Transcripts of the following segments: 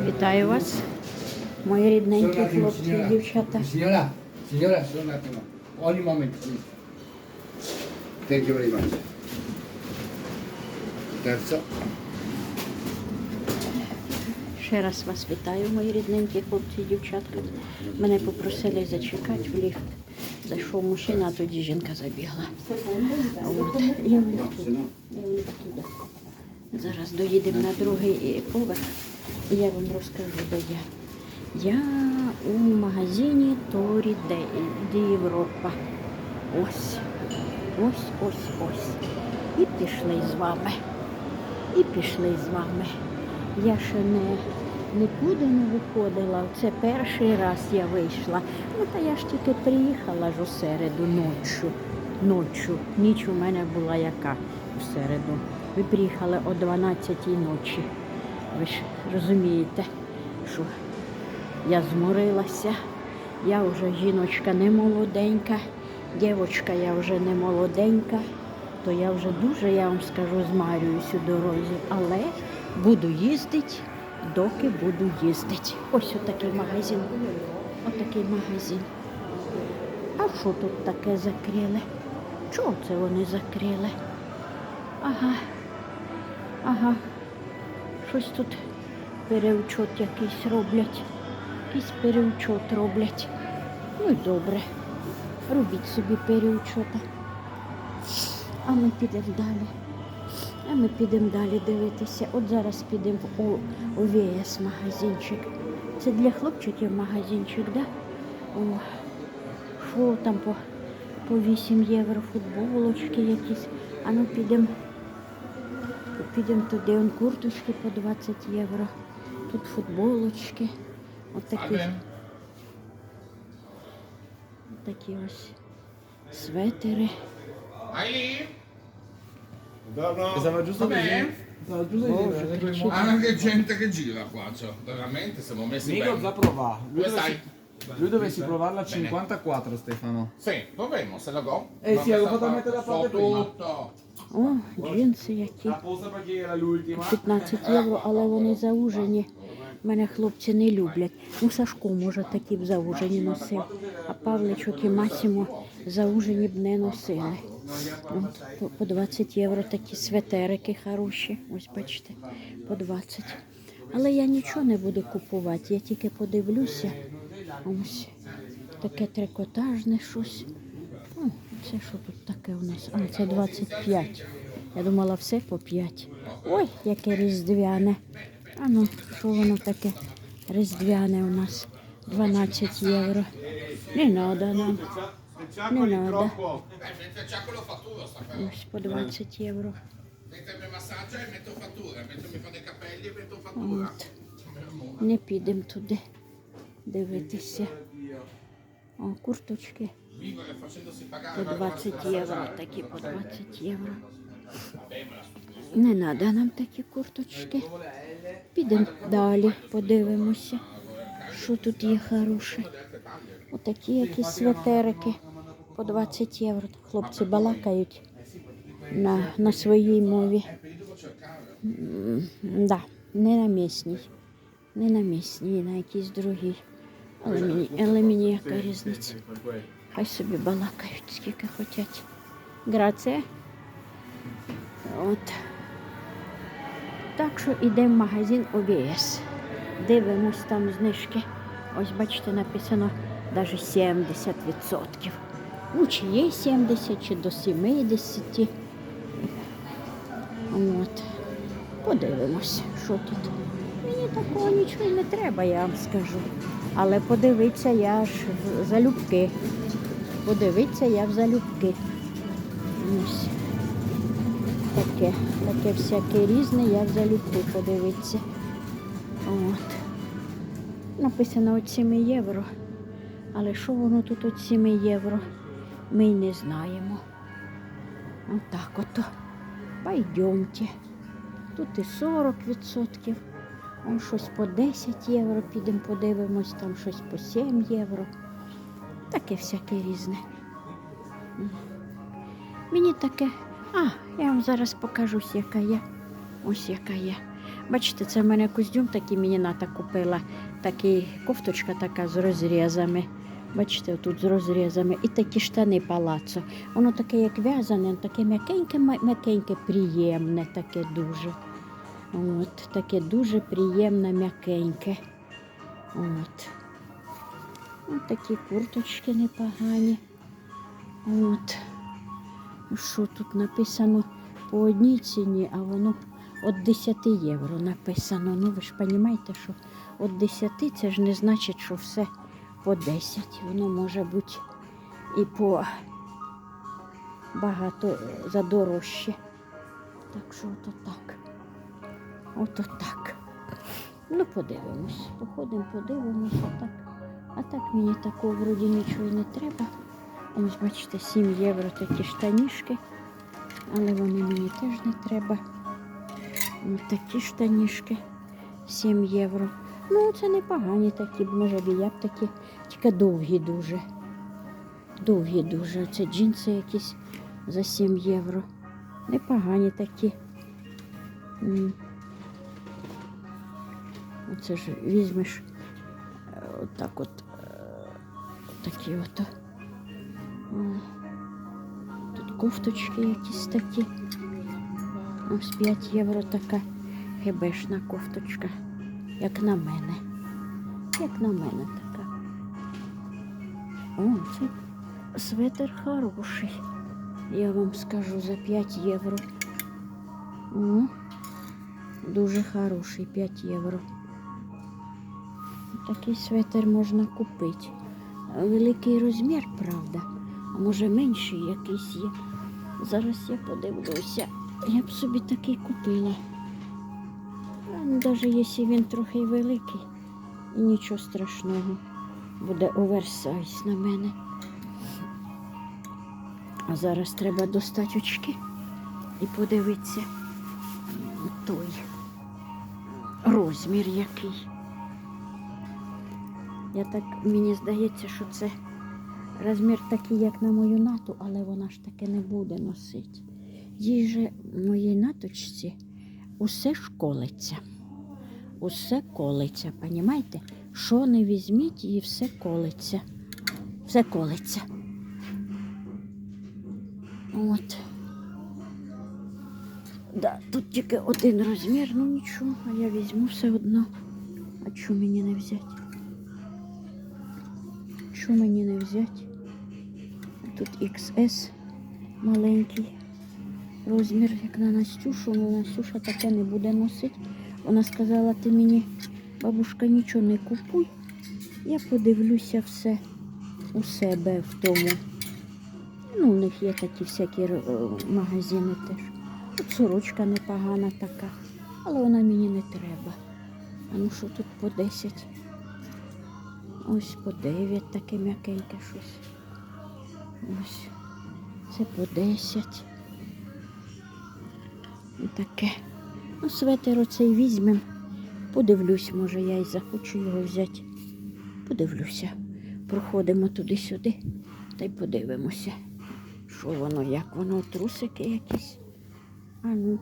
Вітаю вас, мої рідненькі хлопці і дівчата. Thank you very much. Terzo. Ще раз вас вітаю, мої рідненькі хлопці і дівчатка. Мене попросили зачекати в ліфт. Зайшов мужчина, а тоді жінка забігла. От. Я в ліфт туди. Зараз доїдемо на другий поверх я вам розкажу, де я. Я у магазині Торі де, Європа. Ось. Ось, ось, ось. І пішли з вами. І пішли з вами. Я ще не нікуди не виходила. Це перший раз я вийшла. Ну та я ж тільки приїхала ж у середу ночі. Ночі. Ніч у мене була яка у середу. Ви приїхали о 12 ночі. Ви ж розумієте, що я зморилася. Я вже жіночка не молоденька, дівчинка я вже не молоденька, то я вже дуже, я вам скажу, змарююсь у дорозі, але буду їздити, доки буду їздити. Ось отакий магазин. Отакий магазин. А що тут таке закрили? Чого це вони закрили? Ага. Ага. Щось тут переучот якийсь роблять. Якийсь переучот роблять. Ну і добре. Робіть собі переучота. А ми підемо далі. А ми підемо далі дивитися. От зараз підемо у, ВС магазинчик. Це для хлопчиків магазинчик, да? О, що там по, по 8 євро футболочки якісь. А ну підемо. Підемо туди, он курточки по 20 євро. Тут футболочки. Отакі. Такі ось светери. Ah, gente che gira qua, cioè, veramente siamo messi Nico bene. già prova. Lui Dove dovessi, stai? Lui dovessi provarla a Bene. 54 Stefano. Sì, proviamo, se la go. Eh, sì, avevo fatto mettere la So parte prima. tutto. О, джинси які. Apposta perché era l'ultima. 15 євро, але вони заужені. Мене хлопці не люблять. Ну, Сашко, може, такі б заужені носив. А Павличок і Масімо заужені б не носили. От, по, по 20 євро такі светерики хороші. Ось бачите, по 20. Але я нічого не буду купувати, я тільки подивлюся. Ось таке трикотажне щось. О, це що тут таке у нас? А, це 25. Я думала, все по 5. Ой, яке різдвяне. А ну, що воно таке різдвяне у нас? 12 євро. Не треба нам. Не треба. Ось по 20 євро. Не підемо туди дивитися. О, курточки по la 20 євро, такі по 20 євро. Не треба нам такі курточки. Підемо далі, подивимося, що тут є хороше. Отакі якісь светерики по 20 євро. Хлопці балакають на, на своїй мові. М, Да, не на місній. Не на місній, на якійсь другій. Але мені, але мені яка різниця. Хай собі балакають, скільки хочуть. Граце. От. Так що йдемо в магазин ОВС. Дивимось там знижки. Ось бачите, написано навіть 70%. Ну, чи є 70, чи до 70. От. Подивимось, що тут. Мені такого нічого не треба, я вам скажу. Але подивитися я ж залюбки. Подивитися я в залюбки. Ось. Таке, таке всяке різне, я в залюбки подивитися. От. Написано от 7 євро. Але що воно тут от 7 євро? Ми й не знаємо. Отак ото. Пойдемте. Тут і 40%. Он щось по 10 євро, підемо подивимось, там щось по 7 євро. Таке всяке різне. Мені таке. А, я вам зараз покажусь, яка є. Ось яка є. Бачите, це в мене костюм такий мені ната купила. Такий кофточка така з розрізами. Бачите, тут з розрізами. І такі штани палацо. Воно таке, як в'язане, таке м'якеньке, м'якеньке, приємне, таке дуже. От, таке дуже приємне, м'якеньке. От. От такі курточки непогані. От. Що тут написано по одній ціні, а воно від 10 євро написано. Ну ви ж розумієте, що від 10 це ж не значить, що все по 10. Воно може бути і по багато е, задорожче. Так що ото так. Ото так. Ну, подивимось. Походимо, подивимось, а так. А так мені такого вроді нічого не треба. Ось, бачите, 7 євро такі штанішки, але вони мені теж не треба. Ось такі штанішки 7 євро. Ну, це непогані такі, може б я б такі, тільки довгі дуже. Довгі дуже. Це джинси якісь за 7 євро. Непогані такі. Оце ж візьмеш е, отак от, е, такі ото. О, Тут кофточки якісь такі. Ось 5 євро така хебешна кофточка. Як на мене. Як на мене така. О, це светер хороший. Я вам скажу за 5 євро. О, дуже хороший 5 євро. Такий светер можна купити. Великий розмір, правда. А може менший якийсь є. Зараз я подивлюся. Я б собі такий купила. Навіть якщо він трохи великий, і нічого страшного. Буде оверсайз на мене. А зараз треба достати очки і подивитися той розмір який. Я так, мені здається, що це розмір такий, як на мою нату, але вона ж таки не буде носити. Їй же моїй наточці усе школиться. Усе колиться, понімаєте? Що не візьміть, їй все колиться. Все колиться. От. Да, тут тільки один розмір, ну нічого, а я візьму все одно. А чому мені не взяти? Що мені не взяти? Тут XS маленький розмір, як на Настюшу, але Настюша таке не буде носити. Вона сказала, ти мені, бабушка, нічого не купуй. Я подивлюся все у себе в тому. Ну, у них є такі всякі е, магазини теж. Тут сорочка непогана така, але вона мені не треба. А ну що тут по 10? Ось по 9 таке м'якеньке щось. Ось. Це по 10. І таке. Ну, светер оцей візьмем. Подивлюсь, може я і захочу його взяти. Подивлюся. Проходимо туди-сюди та й подивимося, що воно, як воно, трусики якісь. А ну,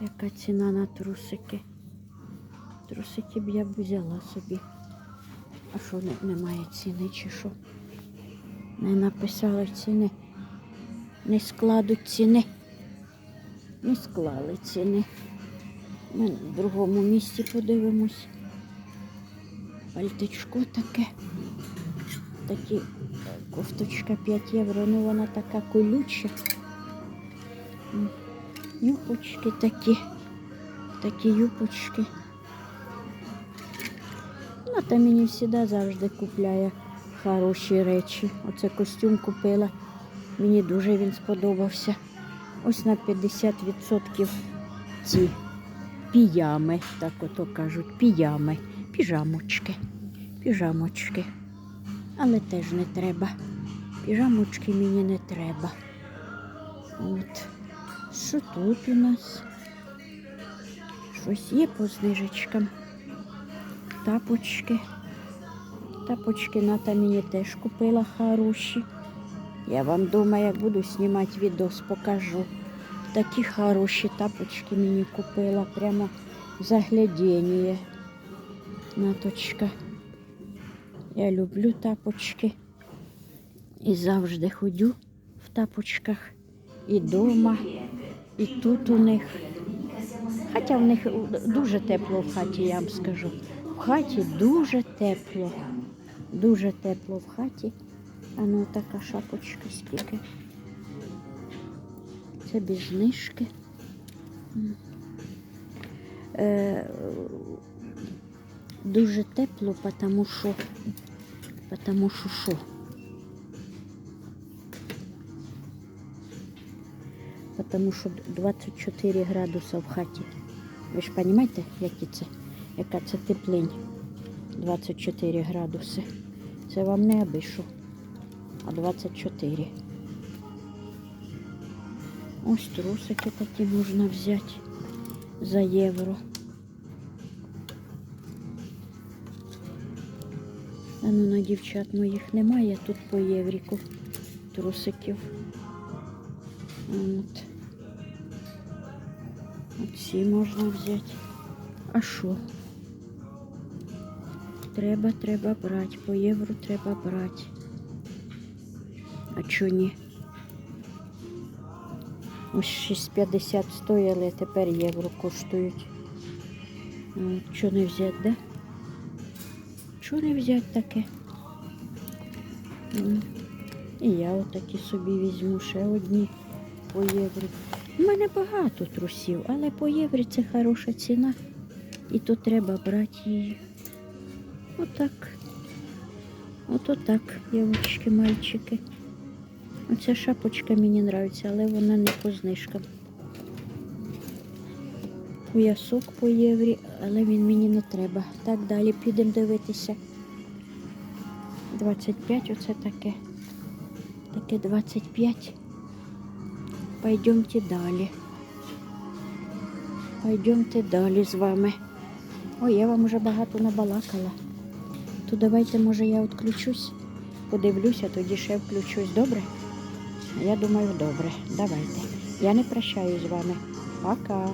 яка ціна на трусики? Трусики б я б взяла собі. А що немає ціни чи що? Не написали ціни. Не складуть ціни. Не склали ціни. Ми в другому місці подивимось. Пальтичко таке. Такі кофточка 5 євро. Ну вона така колюча. Юпочки такі. Такі юпочки. Ну, та мені завжди завжди купляє хороші речі. Оце костюм купила. Мені дуже він сподобався. Ось на 50% ці піями, так ото кажуть, піями, піжамочки, піжамочки. Але теж не треба. Піжамочки мені не треба. От. Що тут у нас? Щось є по знижечкам. Тапочки. Тапочки Ната мені теж купила хороші. Я вам вдома, як буду знімати відос, покажу. Такі хороші тапочки мені купила. Прямо заглядіння. Наточка. Я люблю тапочки. І завжди ходю в тапочках. І вдома, і тут у них. Хоча в них дуже тепло в хаті, я вам скажу. В хаті дуже тепло. Дуже тепло в хаті. А ну така шапочка скільки. Це без знижки. Е, дуже тепло, тому що, тому що що? Тому що 24 градуса в хаті. Ви ж розумієте, які це, яка це теплинь? 24 градуси. Це вам не що, а 24. Ось трусики такі можна взяти за євро. А ну на дівчат моїх немає тут по євріку трусиків. От. Оці можна взяти. А що? Треба, треба брати. По євро треба брати. А чого ні? Ось 6,50 стояли, тепер євро коштують. Що не взяти, да? Що не взяти таке? І я отакі собі візьму ще одні по євро. У мене багато трусів, але по євро це хороша ціна. І то треба брати її. Отак. Ото так, дівчатки, мальчики. Оця шапочка мені подобається, але вона не по знижкам. Поясок по єврі, але він мені не треба. Так, далі підемо дивитися. 25 оце таке. Таке 25. Пойдемте далі. Пойдемте далі з вами. Ой, я вам вже багато набалакала. То давайте, може, я відключусь, подивлюся, тоді ще включусь. Добре? Я думаю, добре. Давайте. Я не прощаюсь з вами. Пока.